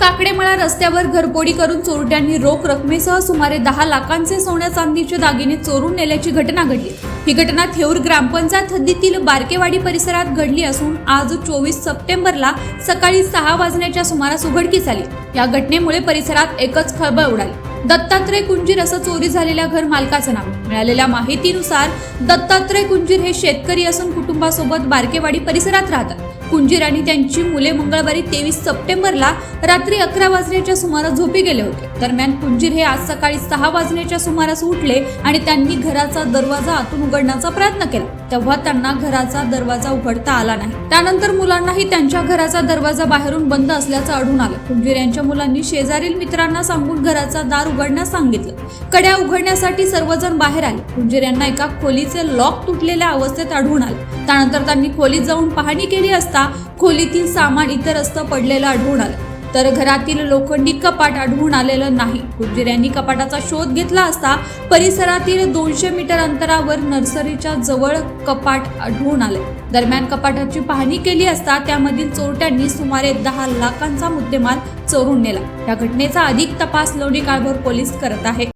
काकडेमळा रस्त्यावर घरपोडी करून चोरट्यांनी रोख रकमेसह सुमारे दहा लाखांचे सोन्या चांदीचे दागिने चोरून नेल्याची घटना घडली. ही घटना थेऊर ग्रामपंचायत हद्दीतील बारकेवाडी परिसरात घडली असून आज चोवीस सप्टेंबरला सकाळी सहा वाजण्याच्या सुमारास उघडकीस आली. या घटनेमुळे परिसरात एकच खळबळ उडाली. दत्तात्रय कुंजीर असं चोरी झालेल्या घर मालकाचं नाव. मिळालेल्या माहितीनुसार दत्तात्रय कुंजीर हे शेतकरी असून कुटुंबासोबत बारकेवाडी परिसरात राहतात. कुंजीर आणि त्यांची मुले मंगळवारी तेवीस सप्टेंबरला रात्री अकरा वाजण्याच्या सुमारास झोपी गेले होते. दरम्यान कुंजीर हे आज सकाळी सहा वाजण्याच्या सुमारास उठले आणि त्यांनी घराचा दरवाजा आतून उघडण्याचा प्रयत्न केला. तेव्हा त्यांना घराचा दरवाजा उघडता आला नाही. त्यानंतर मुलांनाही त्यांच्या घराचा दरवाजा बाहेरून बंद असल्याचं आढळून आलं. कुंजीर यांच्या मुलांनी शेजारील मित्रांना सांगून घराचा दार उघडण्यास सांगितलं. कड्या उघडण्यासाठी सर्वजण बाहेर आले. कुंजीर यांना एका खोलीचे लॉक तुटलेल्या अवस्थेत आढळून आले. त्यानंतर त्यांनी खोलीत जाऊन पाहणी केली असता खोलीतील सामान इतर असतं पडलेलं आढळून आलं. तर घरातील लोखंडी कपाट आढळून आलेलं नाही. गुर्जीर यांनी कपाटाचा शोध घेतला असता परिसरातील दोनशे मीटर अंतरावर नर्सरीच्या जवळ कपाट आढळून आले. दरम्यान कपाटाची पाहणी केली असता त्यामधील चोरट्यांनी सुमारे दहा लाखांचा मुद्देमाल चोरून नेला. या घटनेचा अधिक तपास लोणी काळभोर पोलीस करत आहे.